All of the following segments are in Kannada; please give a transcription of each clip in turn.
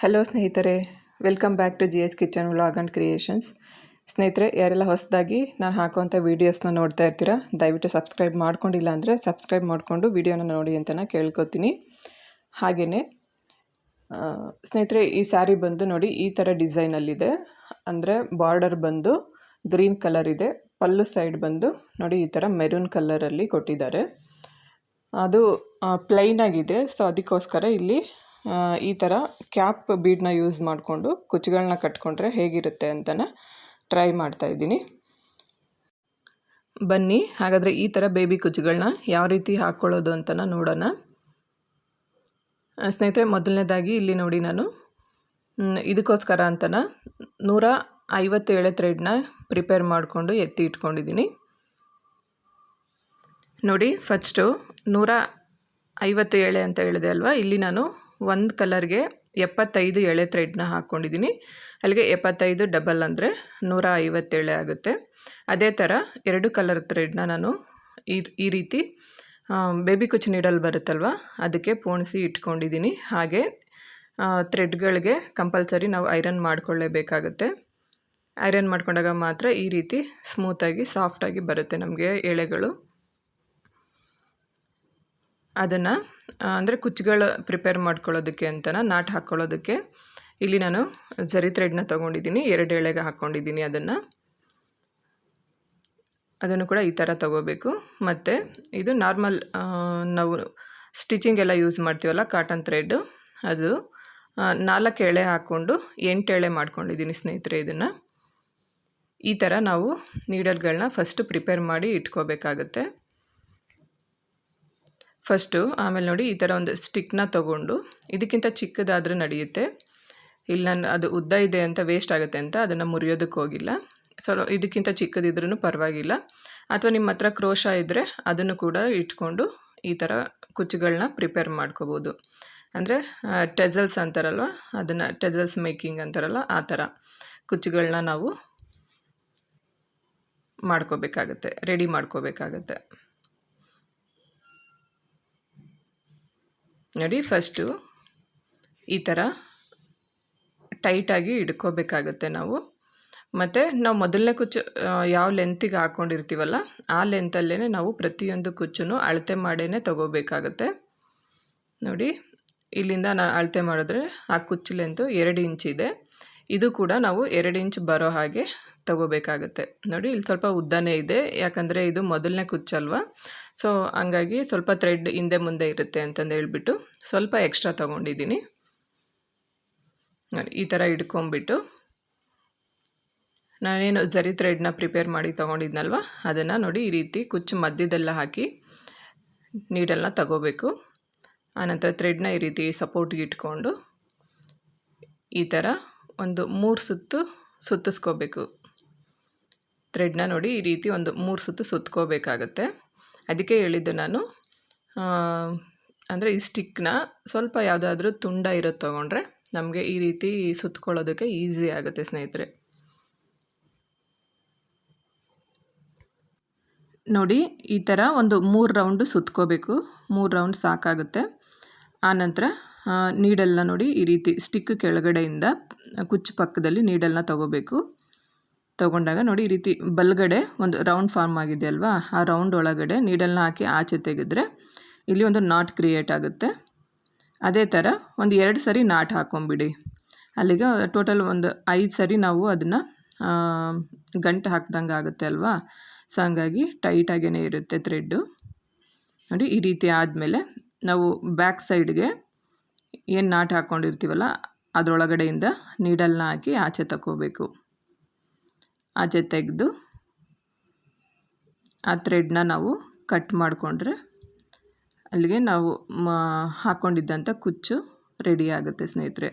ಹಲೋ ಸ್ನೇಹಿತರೆ, welcome back to G S kitchen vlog and creations. ಸ್ನೇಹಿತರೆ, ಯಾರೆಲ್ಲ ಹೊಸದಾಗಿ ನಾನು ಹಾಕುವಂಥ ವೀಡಿಯೋಸ್ನ ನೋಡ್ತಾ ಇರ್ತೀರಾ, ದಯವಿಟ್ಟು ಸಬ್ಸ್ಕ್ರೈಬ್ ಮಾಡ್ಕೊಂಡಿಲ್ಲ ಅಂದರೆ ಸಬ್ಸ್ಕ್ರೈಬ್ ಮಾಡಿಕೊಂಡು ವೀಡಿಯೋನ ನೋಡಿ ಅಂತ ನಾನು ಕೇಳ್ಕೊತೀನಿ ಹಾಗೆಯೇ ಸ್ನೇಹಿತರೆ, ಈ ಸ್ಯಾರಿ ಬಂದು ನೋಡಿ, ಈ ಥರ ಡಿಸೈನಲ್ಲಿದೆ. ಅಂದರೆ ಬಾರ್ಡರ್ ಬಂದು ಗ್ರೀನ್ ಕಲರ್ ಇದೆ, ಪಲ್ಲು ಸೈಡ್ ಬಂದು ನೋಡಿ, ಈ ಥರ ಮೆರೂನ್ ಕಲರಲ್ಲಿ ಕೊಟ್ಟಿದ್ದಾರೆ. ಅದು ಪ್ಲೈನಾಗಿದೆ ಸೊ ಅದಕ್ಕೋಸ್ಕರ ಇಲ್ಲಿ ಈ ಥರ ಕ್ಯಾಪ್ ಬೀಡನ್ನ ಯೂಸ್ ಮಾಡಿಕೊಂಡು ಕುಚ್ಚುಗಳನ್ನ ಕಟ್ಕೊಂಡ್ರೆ ಹೇಗಿರುತ್ತೆ ಅಂತನ ಟ್ರೈ ಮಾಡ್ತಾ ಇದ್ದೀನಿ. ಬನ್ನಿ, ಹಾಗಾದರೆ ಈ ಥರ ಬೇಬಿ ಕುಚ್ಚುಗಳನ್ನ ಯಾವ ರೀತಿ ಹಾಕ್ಕೊಳ್ಳೋದು ಅಂತನ ನೋಡೋಣ. ಸ್ನೇಹಿತರೆ, ಮೊದಲನೇದಾಗಿ ಇಲ್ಲಿ ನೋಡಿ ನಾನು. ಇದಕ್ಕೋಸ್ಕರ ಅಂತನ ನೂರ ಐವತ್ತೇಳು ಥ್ರೆಡ್ನ ಪ್ರಿಪೇರ್ ಮಾಡಿಕೊಂಡು ಎತ್ತಿ ಇಟ್ಕೊಂಡಿದ್ದೀನಿ. ನೋಡಿ ಫಸ್ಟು ನೂರ ಐವತ್ತು ಅಂತ ಹೇಳಿದೆ ಅಲ್ವಾ? ಇಲ್ಲಿ ನಾನು ಒಂದು ಕಲರ್ಗೆ ಎಪ್ಪತ್ತೈದು ಎಳೆ ಥ್ರೆಡ್ನ ಹಾಕ್ಕೊಂಡಿದ್ದೀನಿ ಅಲ್ಲಿಗೆ ಎಪ್ಪತ್ತೈದು ಡಬಲ್ ಅಂದರೆ ನೂರ ಐವತ್ತೇಳೆ ಆಗುತ್ತೆ. ಅದೇ ಥರ ಎರಡು ಕಲರ್ ಥ್ರೆಡ್ನ ನಾನು ಈ ಈ ರೀತಿ ಬೇಬಿ ಕುಚ್ ನೀಡಲ್ ಬರುತ್ತಲ್ವ, ಅದಕ್ಕೆ ಪೋಣಿಸಿ ಇಟ್ಕೊಂಡಿದ್ದೀನಿ. ಹಾಗೆ ಥ್ರೆಡ್ಗಳಿಗೆ ಕಂಪಲ್ಸರಿ ನಾವು ಐರನ್ ಮಾಡಿಕೊಳ್ಳೇಬೇಕಾಗುತ್ತೆ. ಐರನ್ ಮಾಡ್ಕೊಂಡಾಗ ಮಾತ್ರ ಈ ರೀತಿ ಸ್ಮೂತಾಗಿ, ಸಾಫ್ಟಾಗಿ ಬರುತ್ತೆ ನಮಗೆ ಎಳೆಗಳು. ಅದನ್ನು ಅಂದರೆ ಕುಚ್ಚುಗಳು ಪ್ರಿಪೇರ್ ಮಾಡ್ಕೊಳ್ಳೋದಕ್ಕೆ ಅಂತ ನಾಟ್ ಹಾಕ್ಕೊಳ್ಳೋದಕ್ಕೆ ಇಲ್ಲಿ ನಾನು ಜರಿ ಥ್ರೆಡ್ನ ತೊಗೊಂಡಿದ್ದೀನಿ, ಎರಡು ಎಳೆಗೆ ಹಾಕ್ಕೊಂಡಿದ್ದೀನಿ ಅದನ್ನು. ಅದನ್ನು ಕೂಡ ಈ ಥರ ತೊಗೋಬೇಕು. ಮತ್ತು ಇದು ನಾರ್ಮಲ್ ನಾವು ಸ್ಟಿಚಿಂಗ್ ಎಲ್ಲ ಯೂಸ್ ಮಾಡ್ತೀವಲ್ಲ ಕಾಟನ್ ಥ್ರೆಡ್ ಅದು ನಾಲ್ಕು ಎಳೆ ಹಾಕ್ಕೊಂಡು ಎಂಟು ಎಳೆ ಮಾಡ್ಕೊಂಡಿದ್ದೀನಿ ಸ್ನೇಹಿತರೆ ಇದನ್ನು. ಈ ಥರ ನಾವು ನೀಡಲ್ಗಳನ್ನ ಫಸ್ಟು ಪ್ರಿಪೇರ್ ಮಾಡಿ ಇಟ್ಕೋಬೇಕಾಗತ್ತೆ. ಫಸ್ಟು ಆಮೇಲೆ ನೋಡಿ ಈ ಥರ ಒಂದು ಸ್ಟಿಕ್ನ ತೊಗೊಂಡು ಇದಕ್ಕಿಂತ ಚಿಕ್ಕದಾದರೂ ನಡೆಯುತ್ತೆ. ಇಲ್ಲಿ, ನಾನು ಅದು ಉದ್ದ ಇದೆ ಅಂತ ವೇಸ್ಟ್ ಆಗುತ್ತೆ ಅಂತ ಅದನ್ನು ಮುರಿಯೋದಕ್ಕೆ ಹೋಗಿಲ್ಲ. ಸೊ ಇದಕ್ಕಿಂತ ಚಿಕ್ಕದಿದ್ರೂ ಪರವಾಗಿಲ್ಲ. ಅಥವಾ ನಿಮ್ಮ ಹತ್ರ ಕ್ರೋಶ ಇದ್ದರೆ ಅದನ್ನು ಕೂಡ ಇಟ್ಕೊಂಡು ಈ ಥರ ಕುಚ್ಚುಗಳನ್ನ ಪ್ರಿಪೇರ್ ಮಾಡ್ಕೋಬೋದು. ಅಂದರೆ ಟೆಸಲ್ಸ್ ಅಂತಾರಲ್ವ, ಅದನ್ನು ಟೆಸಲ್ಸ್ ಮೇಕಿಂಗ್ ಅಂತಾರಲ್ಲ, ಆ ಥರ ಕುಚ್ಚುಗಳನ್ನ ನಾವು ಮಾಡ್ಕೋಬೇಕಾಗತ್ತೆ ರೆಡಿ ಮಾಡ್ಕೋಬೇಕಾಗತ್ತೆ. ನೋಡಿ ಫಸ್ಟು ಈ ಥರ ಟೈಟಾಗಿ ಹಿಡ್ಕೋಬೇಕಾಗತ್ತೆ ನಾವು. ಮತ್ತು ನಾವು ಮೊದಲನೇ ಕುಚ್ಚು ಯಾವ ಲೆಂತಿಗೆ ಹಾಕ್ಕೊಂಡಿರ್ತೀವಲ್ಲ ಆ ಲೆಂತಲ್ಲೇ ನಾವು ಪ್ರತಿಯೊಂದು ಕುಚ್ಚನ್ನು ಅಳತೆ ಮಾಡೇ ತಗೋಬೇಕಾಗತ್ತೆ. ನೋಡಿ, ಇಲ್ಲಿಂದ ನಾನು ಅಳತೆ ಮಾಡಿದ್ರೆ ಆ ಕುಚ್ಚು ಲೆಂತು ಎರಡು ಇಂಚ್ ಇದೆ ಕೂಡ ನಾವು ಎರಡು ಇಂಚ್ ಬರೋ ಹಾಗೆ ತಗೋಬೇಕಾಗುತ್ತೆ. ನೋಡಿ, ಇಲ್ಲಿ ಸ್ವಲ್ಪ ಉದ್ದನೇ ಇದೆ. ಯಾಕಂದರೆ ಇದು ಮೊದಲನೇ ಕುಚ್ಚಲ್ವ? ಸೊ ಹಂಗಾಗಿ ಸ್ವಲ್ಪ ಥ್ರೆಡ್ ಹಿಂದೆ ಮುಂದೆ ಇರುತ್ತೆ ಅಂತಂದು ಹೇಳ್ಬಿಟ್ಟು ಸ್ವಲ್ಪ ಎಕ್ಸ್ಟ್ರಾ ತೊಗೊಂಡಿದ್ದೀನಿ. ಈ ಥರ ಇಟ್ಕೊಂಬಿಟ್ಟು ನಾನೇನು ಜರಿ ಥ್ರೆಡ್ನ ಪ್ರಿಪೇರ್ ಮಾಡಿ ತೊಗೊಂಡಿದ್ನಲ್ವ? ಅದನ್ನು ನೋಡಿ, ಈ ರೀತಿ ಕುಚ್ಚು ಮಧ್ಯದೆಲ್ಲ ಹಾಕಿ ನೀಡಲ್ನ ತಗೋಬೇಕು. ಆನಂತರ ಥ್ರೆಡ್ನ ಈ ರೀತಿ ಸಪೋರ್ಟ್ಗೆ ಇಟ್ಕೊಂಡು ಈ ಥರ ಒಂದು ಮೂರು ಸುತ್ತು ಸುತ್ತಿಸ್ಕೋಬೇಕು. ಥ್ರೆಡ್ನ ನೋಡಿ ಈ ರೀತಿ ಒಂದು ಮೂರು ಸುತ್ತು ಸುತ್ಕೋಬೇಕಾಗತ್ತೆ. ಅದಕ್ಕೆ ಹೇಳಿದ್ದು ನಾನು ಅಂದರೆ ಈ ಸ್ಟಿಕ್ನ ಸ್ವಲ್ಪ ಯಾವುದಾದ್ರೂ ತುಂಡ ಇರೋದು ತೊಗೊಂಡ್ರೆ ನಮಗೆ ಈ ರೀತಿ ಸುತ್ಕೊಳ್ಳೋದಕ್ಕೆ ಈಸಿ ಆಗುತ್ತೆ ಸ್ನೇಹಿತರೆ. ನೋಡಿ ಈ ಥರ ಒಂದು ಮೂರು ರೌಂಡು ಸುತ್ಕೋಬೇಕು. ಮೂರು ರೌಂಡ್ ಸಾಕಾಗುತ್ತೆ. ಆನಂತರ ನೀಡಲ್ನ ನೋಡಿ ಈ ರೀತಿ ಸ್ಟಿಕ್ ಕೆಳಗಡೆಯಿಂದ ಕುಚ್ಚು ಪಕ್ಕದಲ್ಲಿ ನೀಡಲ್ನ ತಗೋಬೇಕು. ತಗೊಂಡಾಗ ನೋಡಿ ಈ ರೀತಿ ಬಲ್ಗಡೆ ಒಂದು ರೌಂಡ್ ಫಾರ್ಮ್ ಆಗಿದೆ ಅಲ್ವಾ? ಆ ರೌಂಡ್ ಒಳಗಡೆ ನೀಡಲ್ನ ಹಾಕಿ ಆಚೆ ತೆಗೆದ್ರೆ ಇಲ್ಲಿ ಒಂದು ನಾಟ್ ಕ್ರಿಯೇಟ್ ಆಗುತ್ತೆ. ಅದೇ ಥರ ಒಂದು ಎರಡು ಸರಿ ನಾಟ್ ಹಾಕೊಂಬಿಡಿ. ಅಲ್ಲಿಗೆ ಟೋಟಲ್ ಒಂದು ಐದು ಸರಿ ನಾವು ಅದನ್ನು ಗಂಟು ಹಾಕ್ದಂಗೆ ಆಗುತ್ತೆ ಅಲ್ವಾ? ಸೊ, ಹಂಗಾಗಿ ಟೈಟಾಗೇ ಇರುತ್ತೆ ಥ್ರೆಡ್ಡು. ನೋಡಿ ಈ ರೀತಿ ಆದಮೇಲೆ ನಾವು ಬ್ಯಾಕ್ ಸೈಡ್ಗೆ ಏನು ನಾಟ್ ಹಾಕ್ಕೊಂಡಿರ್ತೀವಲ್ಲ ಅದರೊಳಗಡೆಯಿಂದ ನೀಡಲ್ನ ಹಾಕಿ ಆಚೆ ತಗೋಬೇಕು ಆಚೆ ತೆಗೆದು ಆ ಥ್ರೆಡ್ನ ನಾವು ಕಟ್ ಮಾಡಿಕೊಂಡ್ರೆ ಅಲ್ಲಿಗೆ ನಾವು ಹಾಕ್ಕೊಂಡಿದ್ದಂಥ ಕುಚ್ಚು ರೆಡಿ ಆಗುತ್ತೆ ಸ್ನೇಹಿತರೆ.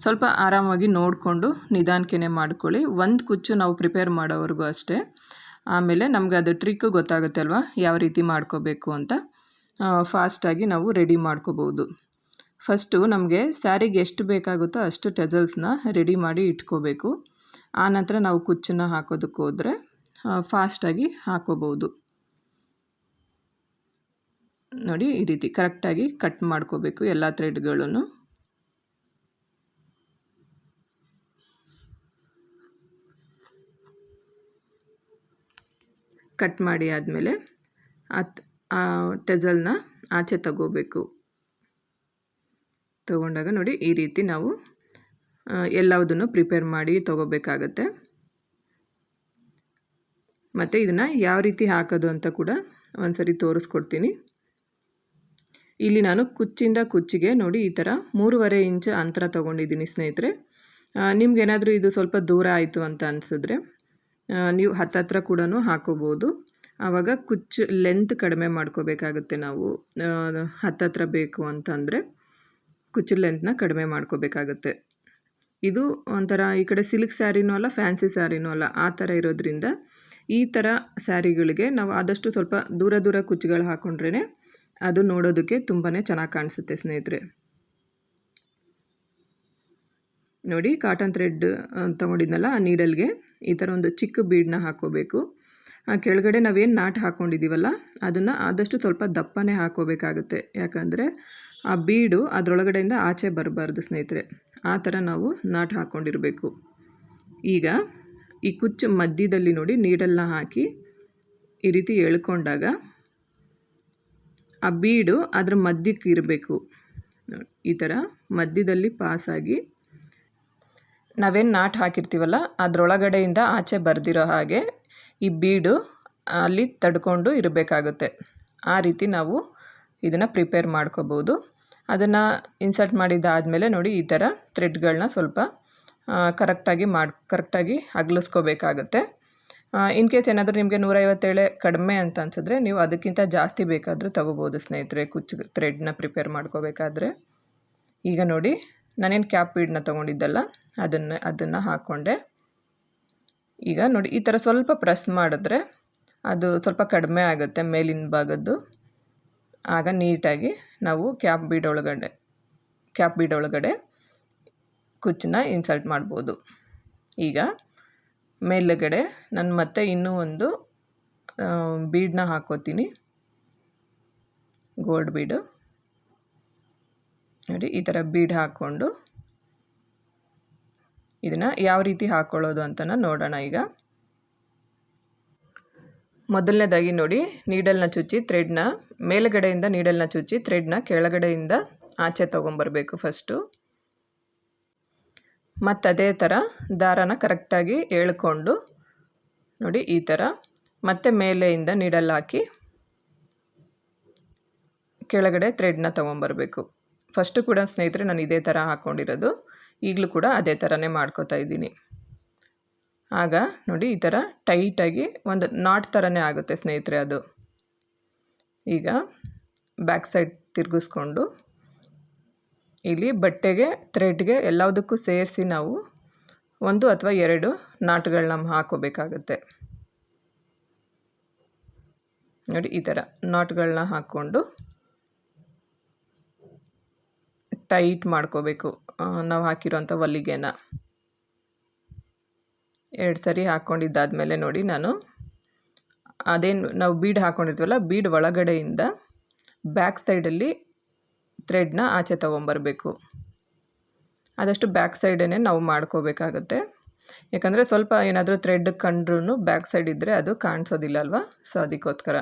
ಸ್ವಲ್ಪ ಆರಾಮಾಗಿ ನೋಡಿಕೊಂಡು ನಿಧಾನಕ್ಕೆ ಮಾಡ್ಕೊಳ್ಳಿ. ಒಂದು ಕುಚ್ಚು ನಾವು ಪ್ರಿಪೇರ್ ಮಾಡೋವರೆಗೂ ಅಷ್ಟೇ. ಆಮೇಲೆ ನಮಗೆ ಅದು ಟ್ರಿಕ್ಕು ಗೊತ್ತಾಗುತ್ತೆ ಅಲ್ವಾ? ಯಾವ ರೀತಿ ಮಾಡ್ಕೋಬೇಕು ಅಂತ. ಫಾಸ್ಟಾಗಿ ನಾವು ರೆಡಿ ಮಾಡ್ಕೋಬೋದು ಫಸ್ಟು ನಮಗೆ ಸ್ಯಾರಿಗೆ ಎಷ್ಟು ಬೇಕಾಗುತ್ತೋ ಅಷ್ಟು ಟೆಸಲ್ಸ್ನ ರೆಡಿ ಮಾಡಿ ಇಟ್ಕೋಬೇಕು. ಆನಂತರ ನಾವು ಕುಚ್ಚನ್ನು ಹಾಕೋದಕ್ಕೆ ಹೋದರೆ ಫಾಸ್ಟಾಗಿ ಹಾಕೋಬೋದು ನೋಡಿ, ಈ ರೀತಿ ಕರೆಕ್ಟಾಗಿ ಕಟ್ ಮಾಡ್ಕೋಬೇಕು ಎಲ್ಲ ಥ್ರೆಡ್ಗಳನ್ನು ಕಟ್ ಮಾಡಿ ಆದಮೇಲೆ ಅತ್ ಆ ಟೆಜಲ್ನ ಆಚೆ ತಗೋಬೇಕು. ತಗೊಂಡಾಗ ನೋಡಿ ಈ ರೀತಿ ನಾವು ಎಲ್ಲವುದನ್ನು ಪ್ರಿಪೇರ್ ಮಾಡಿ ತಗೋಬೇಕಾಗತ್ತೆ. ಮತ್ತು ಇದನ್ನು ಯಾವ ರೀತಿ ಹಾಕೋದು ಅಂತ ಕೂಡ ಒಂದ್ಸರಿ ತೋರಿಸ್ಕೊಡ್ತೀನಿ. ಇಲ್ಲಿ ನಾನು ಕುಚ್ಚಿಂದ ಕುಚ್ಚಿಗೆ ನೋಡಿ ಈ ಥರ ಮೂರುವರೆ ಇಂಚ್ ಅಂತರ ತೊಗೊಂಡಿದ್ದೀನಿ ಸ್ನೇಹಿತರೆ. ನಿಮ್ಗೇನಾದರೂ ಇದು ಸ್ವಲ್ಪ ದೂರ ಆಯಿತು ಅಂತ ಅನಿಸಿದ್ರೆ ನೀವು ಹತ್ತತ್ರ ಕೂಡ ಹಾಕೋಬೋದು. ಆವಾಗ ಕುಚ್ಚು ಲೆಂತ್ ಕಡಿಮೆ ಮಾಡ್ಕೋಬೇಕಾಗುತ್ತೆ ನಾವು. ಹತ್ತತ್ರ ಬೇಕು ಅಂತಂದರೆ ಕುಚ್ಚು ಲೆಂತ್ನ ಕಡಿಮೆ ಮಾಡ್ಕೋಬೇಕಾಗುತ್ತೆ. ಇದು ಒಂಥರ ಈ ಕಡೆ ಸಿಲ್ಕ್ ಸ್ಯಾರಿನೂ ಅಲ್ಲ ಫ್ಯಾನ್ಸಿ ಸ್ಯಾರಿನೂ ಅಲ್ಲ, ಆ ಥರ ಇರೋದ್ರಿಂದ ಈ ಥರ ಸ್ಯಾರಿಗಳಿಗೆ ನಾವು ಆದಷ್ಟು ಸ್ವಲ್ಪ ದೂರ ದೂರ ಕುಚ್ಚುಗಳು ಹಾಕ್ಕೊಂಡ್ರೇ ಅದು ನೋಡೋದಕ್ಕೆ ತುಂಬಾ ಚೆನ್ನಾಗಿ ಕಾಣಿಸುತ್ತೆ ಸ್ನೇಹಿತರೆ. ನೋಡಿ ಕಾಟನ್ ಥ್ರೆಡ್ ತೊಗೊಂಡಿದ್ನಲ್ಲ, ಆ ನೀಡಲ್ಗೆ ಈ ಥರ ಒಂದು ಚಿಕ್ಕ ಬೀಡನ್ನ ಹಾಕ್ಕೋಬೇಕು ಕೆಳಗಡೆ ನಾವೇನು ನಾಟ್ ಹಾಕ್ಕೊಂಡಿದ್ದೀವಲ್ಲ ಅದನ್ನು ಆದಷ್ಟು ಸ್ವಲ್ಪ ದಪ್ಪನೇ ಹಾಕೋಬೇಕಾಗುತ್ತೆ. ಯಾಕಂದರೆ ಆ ಬೀಡು ಅದರೊಳಗಡೆಯಿಂದ ಆಚೆ ಬರಬಾರ್ದು ಸ್ನೇಹಿತರೆ. ಆ ಥರ ನಾವು ನಾಟ್ ಹಾಕ್ಕೊಂಡಿರಬೇಕು ಈಗ ಈ ಕುಚ್ಚು ಮಧ್ಯದಲ್ಲಿ ನೋಡಿ ನೀಡೆಲ್ಲ ಹಾಕಿ ಈ ರೀತಿ ಎಳ್ಕೊಂಡಾಗ ಆ ಬೀಡು ಅದರ ಮಧ್ಯಕ್ಕೆ ಇರಬೇಕು. ಈ ಥರ ಮಧ್ಯದಲ್ಲಿ ಪಾಸಾಗಿ ನಾವೇನು ನಾಟ್ ಹಾಕಿರ್ತೀವಲ್ಲ, ಅದರೊಳಗಡೆಯಿಂದ ಆಚೆ ಬರ್ದಿರೋ ಹಾಗೆ ಈ ಬೀಡು ಅಲ್ಲಿ ತಡ್ಕೊಂಡು ಇರಬೇಕಾಗುತ್ತೆ. ಆ ರೀತಿ ನಾವು ಇದನ್ನು ಪ್ರಿಪೇರ್ ಮಾಡ್ಕೋಬೋದು ಅದನ್ನು ಇನ್ಸರ್ಟ್ ಮಾಡಿದ್ದಾದಮೇಲೆ ನೋಡಿ ಈ ಥರ ಥ್ರೆಡ್ಗಳನ್ನ ಸ್ವಲ್ಪ ಕರೆಕ್ಟಾಗಿ ಮಾಡಿ, ಕರೆಕ್ಟಾಗಿ ಅಗಲಿಸ್ಕೋಬೇಕಾಗುತ್ತೆ. ಇನ್ ಕೇಸ್ ಏನಾದರೂ ನಿಮಗೆ ನೂರೈವತ್ತೇಳೆ ಕಡಿಮೆ ಅಂತ ಅನ್ಸಿದ್ರೆ ನೀವು ಅದಕ್ಕಿಂತ ಜಾಸ್ತಿ ಬೇಕಾದರೂ ತೊಗೋಬೋದು ಸ್ನೇಹಿತರೆ ಕುಚ್ಚು ಥ್ರೆಡ್ನ ಪ್ರಿಪೇರ್ ಮಾಡ್ಕೋಬೇಕಾದ್ರೆ. ಈಗ ನೋಡಿ ನಾನೇನು ಕ್ಯಾಪ್ ಬೀಡನ್ನ ತೊಗೊಂಡಿದ್ದಲ್ಲ, ಅದನ್ನು ಅದನ್ನು ಹಾಕ್ಕೊಂಡೆ ಈಗ ನೋಡಿ, ಈ ಥರ ಸ್ವಲ್ಪ ಪ್ರೆಸ್ ಮಾಡಿದ್ರೆ ಅದು ಸ್ವಲ್ಪ ಕಡಿಮೆ ಆಗುತ್ತೆ ಮೇಲಿನ ಭಾಗದ್ದು. ಆಗ ನೀಟಾಗಿ ನಾವು ಕ್ಯಾಪ್ ಬೀಡ್ ಒಳಗಡೆ ಕ್ಯಾಪ್ ಬೀಡ್ ಒಳಗಡೆ ಕುಚ್ಚನ್ನ ಇನ್ಸಲ್ಟ್ ಮಾಡ್ಬೋದು. ಈಗ ಮೇಲುಗಡೆ ನಾನು ಮತ್ತೆ ಇನ್ನೂ ಒಂದು ಬೀಡನ್ನ ಹಾಕೋತೀನಿ. ಗೋಲ್ಡ್ ಬೀಡು ನೋಡಿ, ಈ ಥರ ಬೀಡ್ ಹಾಕ್ಕೊಂಡು ಇದನ್ನು ಯಾವ ರೀತಿ ಹಾಕ್ಕೊಳ್ಳೋದು ಅಂತ ನೋಡೋಣ ಈಗ. ಮೊದಲನೇದಾಗಿ ನೋಡಿ, ನೀಡಲ್ನ ಚುಚ್ಚಿ ಥ್ರೆಡ್ನ, ಮೇಲುಗಡೆಯಿಂದ ನೀಡಲ್ನ ಚುಚ್ಚಿ ಥ್ರೆಡ್ನ ಕೆಳಗಡೆಯಿಂದ ಆಚೆ ತೊಗೊಂಬರ್ಬೇಕು ಫಸ್ಟು. ಮತ್ತು ಅದೇ ಥರ ದಾರನ ಕರೆಕ್ಟಾಗಿ ಹೇಳ್ಕೊಂಡು ನೋಡಿ ಈ ಥರ ಮತ್ತೆ ಮೇಲೆಯಿಂದ ನೀಡಲ್ ಹಾಕಿ ಕೆಳಗಡೆ ಥ್ರೆಡ್ನ ತೊಗೊಂಬರ್ಬೇಕು. ಫಸ್ಟು ಕೂಡ ಸ್ನೇಹಿತರೆ, ನಾನು ಇದೇ ಥರ ಹಾಕ್ಕೊಂಡಿರೋದು ಈಗಲೂ ಕೂಡ ಅದೇ ಥರನೇ ಮಾಡ್ಕೋತಾ ಇದ್ದೀನಿ. ಆಗ ನೋಡಿ ಈ ಥರ ಟೈಟಾಗಿ ಒಂದು ನಾಟ್ ಥರನೇ ಆಗುತ್ತೆ ಸ್ನೇಹಿತರೆ ಅದು. ಈಗ ಬ್ಯಾಕ್ ಸೈಡ್ ತಿರುಗಿಸ್ಕೊಂಡು ಇಲ್ಲಿ ಬಟ್ಟೆಗೆ ಥ್ರೆಡ್ಗೆ ಎಲ್ಲದಕ್ಕೂ ಸೇರಿಸಿ ನಾವು ಒಂದು ಅಥವಾ ಎರಡು ನಾಟ್ಗಳನ್ನ ಹಾಕೋಬೇಕಾಗುತ್ತೆ. ನೋಡಿ ಈ ಥರ ನಾಟ್ಗಳನ್ನ ಹಾಕ್ಕೊಂಡು ಟೈಟ್ ಮಾಡ್ಕೋಬೇಕು. ನಾವು ಹಾಕಿರೋಂಥ ಹೊಲಿಗೆನ ಎರಡು ಸರಿ ಹಾಕ್ಕೊಂಡಿದ್ದಾದಮೇಲೆ ನೋಡಿ ನಾನು. ಅದೇನು ನಾವು ಬೀಡ್ ಹಾಕ್ಕೊಂಡಿರ್ತೀವಲ್ಲ ಬೀಡ್ ಒಳಗಡೆಯಿಂದ ಬ್ಯಾಕ್ ಸೈಡಲ್ಲಿ ಥ್ರೆಡ್ನ ಆಚೆ ತೊಗೊಂಬರ್ಬೇಕು. ಆದಷ್ಟು ಬ್ಯಾಕ್ ಸೈಡೇ ನಾವು ಮಾಡ್ಕೋಬೇಕಾಗುತ್ತೆ. ಯಾಕಂದರೆ ಸ್ವಲ್ಪ ಏನಾದರೂ ಥ್ರೆಡ್ ಕಂಡ್ರೂ ಬ್ಯಾಕ್ ಸೈಡ್ ಇದ್ದರೆ ಅದು ಕಾಣಿಸೋದಿಲ್ಲ ಅಲ್ವಾ ಸೊ, ಅದಕ್ಕೋಸ್ಕರ.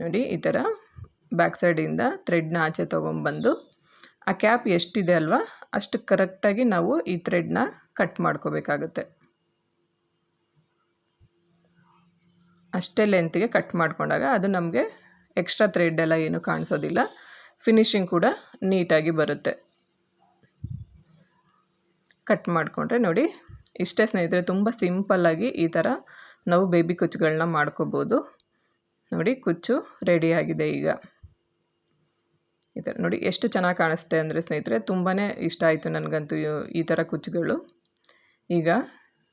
ನೋಡಿ, ಈ ಥರ. ಬ್ಯಾಕ್ ಸೈಡಿಂದ ಥ್ರೆಡ್ನ ಆಚೆ ತೊಗೊಂಬಂದು ಆ ಕ್ಯಾಪ್ ಎಷ್ಟಿದೆ ಅಲ್ವಾ, ಅಷ್ಟು ಕರೆಕ್ಟಾಗಿ ನಾವು ಈ ಥ್ರೆಡ್ನ ಕಟ್ ಮಾಡ್ಕೋಬೇಕಾಗುತ್ತೆ. ಅಷ್ಟೇ ಲೆಂತಿಗೆ ಕಟ್ ಮಾಡ್ಕೊಂಡಾಗ ಅದು ನಮಗೆ ಎಕ್ಸ್ಟ್ರಾ ಥ್ರೆಡ್ ಎಲ್ಲ ಏನು ಕಾಣಿಸೋದಿಲ್ಲ, ಫಿನಿಶಿಂಗ್ ಕೂಡ ನೀಟಾಗಿ ಬರುತ್ತೆ. ಕಟ್ ಮಾಡಿಕೊಂಡ್ರೆ ನೋಡಿ, ಇಷ್ಟೇ ಸ್ನೇಹಿತರೆ, ತುಂಬ ಸಿಂಪಲ್ಲಾಗಿ ಈ ಥರ ನಾವು ಬೇಬಿ ಕುಚ್ಚುಗಳನ್ನ ಮಾಡ್ಕೋಬೋದು. ನೋಡಿ, ಕುಚ್ಚು ರೆಡಿಯಾಗಿದೆ ಈಗ. ಈ ಥರ ನೋಡಿ ಎಷ್ಟು ಚೆನ್ನಾಗಿ ಕಾಣಿಸುತ್ತೆ ಅಂದರೆ ಸ್ನೇಹಿತರೆ ತುಂಬಾ ಇಷ್ಟ ಆಯಿತು ನನಗಂತೂ ಈ ಥರ ಕುಚ್ಚುಗಳು. ಈಗ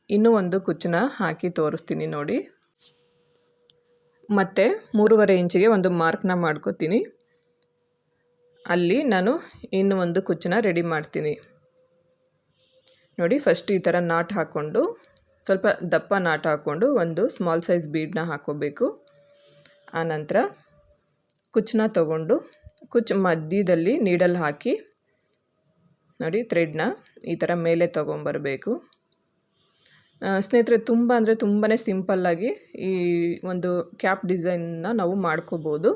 ಇನ್ನೂ ಒಂದು ಕುಚ್ಚನ್ನ ಹಾಕಿ ತೋರಿಸ್ತೀನಿ ನೋಡಿ. ಮತ್ತು ಮೂರುವರೆ ಇಂಚಿಗೆ ಒಂದು ಮಾರ್ಕ್ನ ಮಾಡ್ಕೋತೀನಿ. ಅಲ್ಲಿ ನಾನು ಇನ್ನೂ ಒಂದು ಕುಚ್ಚನ್ನ ರೆಡಿ ಮಾಡ್ತೀನಿ. ನೋಡಿ ಫಸ್ಟ್ ಈ ಥರ ನಾಟ್ ಹಾಕ್ಕೊಂಡು, ಸ್ವಲ್ಪ ದಪ್ಪ ನಾಟ್ ಹಾಕ್ಕೊಂಡು ಒಂದು ಸ್ಮಾಲ್ ಸೈಜ್ ಬೀಡನ್ನ ಹಾಕ್ಕೋಬೇಕು. ಆನಂತರ ಕುಚ್ಚನ್ನ ತಗೊಂಡು ಕುಚ್ಚು ಮಧ್ಯದಲ್ಲಿ ನೀಡಲ್ ಹಾಕಿ, ನೋಡಿ ಥ್ರೆಡ್ನ ಈ ಥರ ಮೇಲೆ ತೊಗೊಂಬರಬೇಕು. ಸ್ನೇಹಿತರೆ, ತುಂಬ ಅಂದರೆ ತುಂಬಾ ಸಿಂಪಲ್ಲಾಗಿ ಈ ಒಂದು ಕ್ಯಾಪ್ ಡಿಸೈನ್ನ ನಾವು ಮಾಡ್ಕೋಬೋದು.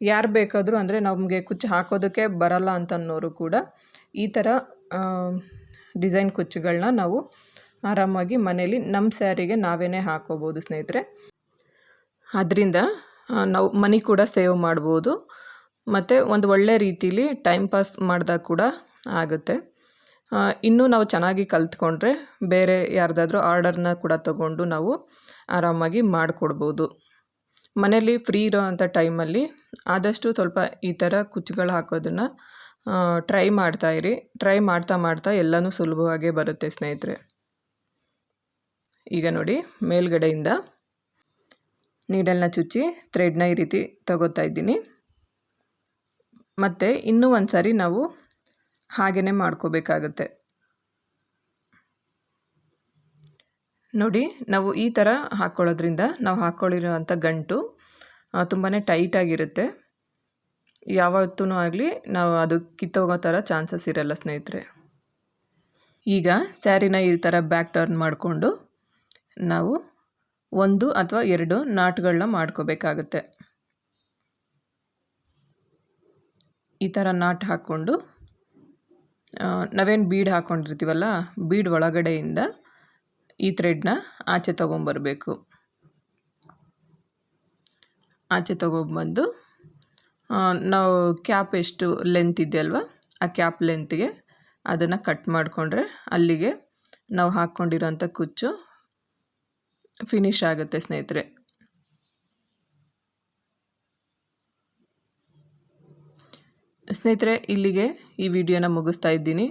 ಯಾರು ಬೇಕಾದರೂ ಅಂದರೆ ನಮಗೆ ಕುಚ್ಚು ಹಾಕೋದಕ್ಕೆ ಬರಲ್ಲ ಅಂತನ್ನೋರು ಕೂಡ ಈ ಥರ ಡಿಸೈನ್ ಕುಚ್ಚುಗಳನ್ನ ನಾವು ಆರಾಮಾಗಿ ಮನೇಲಿ ನಮ್ಮ ಸ್ಯಾರಿಗೆ ನಾವೇ ಹಾಕೋಬೋದು ಸ್ನೇಹಿತರೆ. ಅದರಿಂದ ನಾವು ಮನಿ ಕೂಡ ಸೇವ್ ಮಾಡ್ಬೋದು. ಮತ್ತು ಒಂದು ಒಳ್ಳೆ ರೀತಿಲಿ ಟೈಮ್ ಪಾಸ್ ಮಾಡಿದಾಗ ಕೂಡ ಆಗುತ್ತೆ. ಇನ್ನೂ ನಾವು ಚೆನ್ನಾಗಿ ಕಲ್ತ್ಕೊಂಡ್ರೆ ಬೇರೆ ಯಾರ್ದಾದ್ರೂ ಆರ್ಡರ್ನ ಕೂಡ ತಗೊಂಡು ನಾವು ಆರಾಮಾಗಿ ಮಾಡಿಕೊಡ್ಬೋದು. ಮನೇಲಿ ಫ್ರೀ ಇರೋ ಅಂಥ ಟೈಮಲ್ಲಿ ಆದಷ್ಟು ಸ್ವಲ್ಪ ಈ ಥರ ಕುಚ್ಚುಗಳು ಹಾಕೋದನ್ನು ಟ್ರೈ ಮಾಡ್ತಾಯಿರಿ ಟ್ರೈ ಮಾಡ್ತಾ ಮಾಡ್ತಾ ಎಲ್ಲನೂ ಸುಲಭವಾಗೇ ಬರುತ್ತೆ ಸ್ನೇಹಿತರೆ. ಈಗ ನೋಡಿ ಮೇಲ್ಗಡೆಯಿಂದ ನೀಡಲ್ನ ಚುಚ್ಚಿ ಥ್ರೆಡ್ನ ಈ ರೀತಿ ತಗೋತಾ ಇದ್ದೀನಿ. ಮತ್ತು ಇನ್ನೂ ಒಂದು ಸಾರಿ ನಾವು ಹಾಗೆಯೇ ಮಾಡ್ಕೋಬೇಕಾಗತ್ತೆ. ನೋಡಿ, ನಾವು ಈ ಥರ ಹಾಕ್ಕೊಳ್ಳೋದ್ರಿಂದ ನಾವು ಹಾಕ್ಕೊಳ್ಳಿರೋವಂಥ ಗಂಟು ತುಂಬಾ ಟೈಟಾಗಿರುತ್ತೆ ಯಾವತ್ತೂ ಆಗಲಿ ನಾವು ಅದು ಕಿತ್ತೋಗೋ ಥರ ಚಾನ್ಸಸ್ ಇರಲ್ಲ ಸ್ನೇಹಿತರೆ. ಈಗ ಸ್ಯಾರಿನ ಈ ಥರ ಬ್ಯಾಕ್ ಟರ್ನ್ ಮಾಡಿಕೊಂಡು ನಾವು ಒಂದು ಅಥವಾ ಎರಡು ನಾಟ್ಗಳನ್ನ ಮಾಡ್ಕೋಬೇಕಾಗುತ್ತೆ. ಈ ಥರ ನಾಟ್ ಹಾಕ್ಕೊಂಡು ನಾವೇನು ಬೀಡ್ ಹಾಕ್ಕೊಂಡಿರ್ತೀವಲ್ಲ ಬೀಡ್ ಒಳಗಡೆಯಿಂದ ಈ ಥ್ರೆಡ್ನ ಆಚೆ ತೊಗೊಂಬರಬೇಕು. ಆಚೆ ತೊಗೊಂಬಂದು ನಾವು ಕ್ಯಾಪ್ ಎಷ್ಟು ಲೆಂತ್ ಇದೆಯಲ್ವ, ಆ ಕ್ಯಾಪ್ ಲೆಂತ್ಗೆ ಅದನ್ನು ಕಟ್ ಮಾಡಿಕೊಂಡ್ರೆ ಅಲ್ಲಿಗೆ ನಾವು ಹಾಕ್ಕೊಂಡಿರೋಂಥ ಕುಚ್ಚು ಫಿನಿಶ್ ಆಗುತ್ತೆ ಸ್ನೇಹಿತರೆ. ಸ್ನೇಹಿತರೆ, ಇಲ್ಲಿಗೆ ಈ ವಿಡಿಯೋನ ಮುಗಿಸ್ತಾ ಇದ್ದೀನಿ.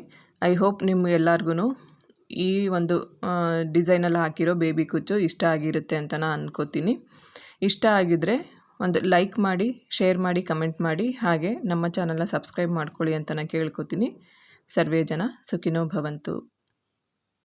ಐ ಹೋಪ್ ನಿಮ್ಮ ಎಲ್ಲರಿಗೂ ಈ ಒಂದು ಡಿಸೈನಲ್ಲಿ ಹಾಕಿರೋ ಬೇಬಿ ಕುಚ್ಚು ಇಷ್ಟ ಆಗಿರುತ್ತೆ ಅಂತ ನಾನು ಅಂದ್ಕೋತೀನಿ ಇಷ್ಟ ಆಗಿದ್ದರೆ ಒಂದು ಲೈಕ್ ಮಾಡಿ, ಶೇರ್ ಮಾಡಿ, ಕಮೆಂಟ್ ಮಾಡಿ, ಹಾಗೆ ನಮ್ಮ ಚಾನಲ್ನ ಸಬ್ಸ್ಕ್ರೈಬ್ ಮಾಡ್ಕೊಳ್ಳಿ ಅಂತ ನಾನು ಕೇಳ್ಕೊತೀನಿ. ಸರ್ವೇ ಜನ ಸುಖಿನೋ ಭವಂತು.